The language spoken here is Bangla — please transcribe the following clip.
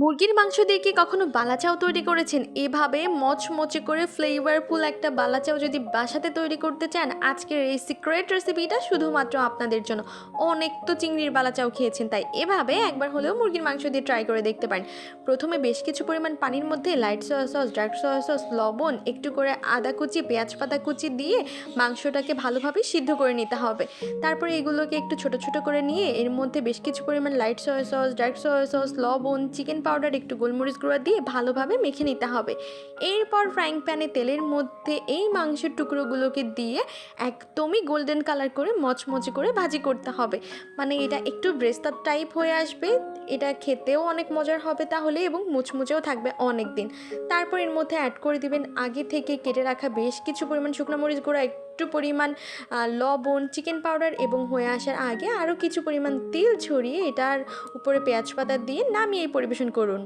মুরগির মাংস দিয়ে কি কখনো বালাচাও তৈরি করেছেন? এভাবে মচমচে করে ফ্লেভারফুল একটা বালাচাও যদি বাসাতে তৈরি করতে চান, আজকের এই সিক্রেট রেসিপিটা শুধুমাত্র আপনাদের জন্য। অনেক তো চিংড়ির বালাচাও খেয়েছেন, তাই এভাবে একবার হলেও মুরগির মাংস দিয়ে ট্রাই করে দেখতে পারেন। প্রথমে বেশ কিছু পরিমাণ পানির মধ্যে light soya sauce dark soya sauce লবণ, একটু করে আদা কুচি, পেঁয়াজ পাতা কুচি দিয়ে মাংসটাকে ভালোভাবে সিদ্ধ করে নিতে হবে। তারপরে এগুলোকে একটু ছোট ছোট করে নিয়ে এর মধ্যে বেশ কিছু পরিমাণ light soya sauce dark soya sauce লবণ চিকেন পাউডার একটু গোলমরিচ গুঁড়া দিয়ে ভালোভাবে মেখে নিতে হবে। এরপর ফ্রাইং প্যানে তেলের মধ্যে এই মাংসের টুকরোগুলোকে দিয়ে একদমই গোল্ডেন কালার করে মচমচে করে ভাজি করতে হবে। মানে এটা একটু ব্রেস্তার টাইপ হয়ে আসবে। এটা খেতেও অনেক মজার হবে তাহলে এবং মুচমুচেও থাকবে অনেক দিন তারপর এর মধ্যে অ্যাড করে দিবেন আগে থেকে কেটে রাখা বেশ কিছু পরিমাণ শুকনো মরিচ গুঁড়া, একটু পরিমাণ লবণ চিকেন পাউডার এবং হয়ে আসার আগে আরও কিছু পরিমাণ তেল ছড়িয়ে এটার উপরে পেঁয়াজ পাতা দিয়ে নামিয়ে পরিবেশন করুন।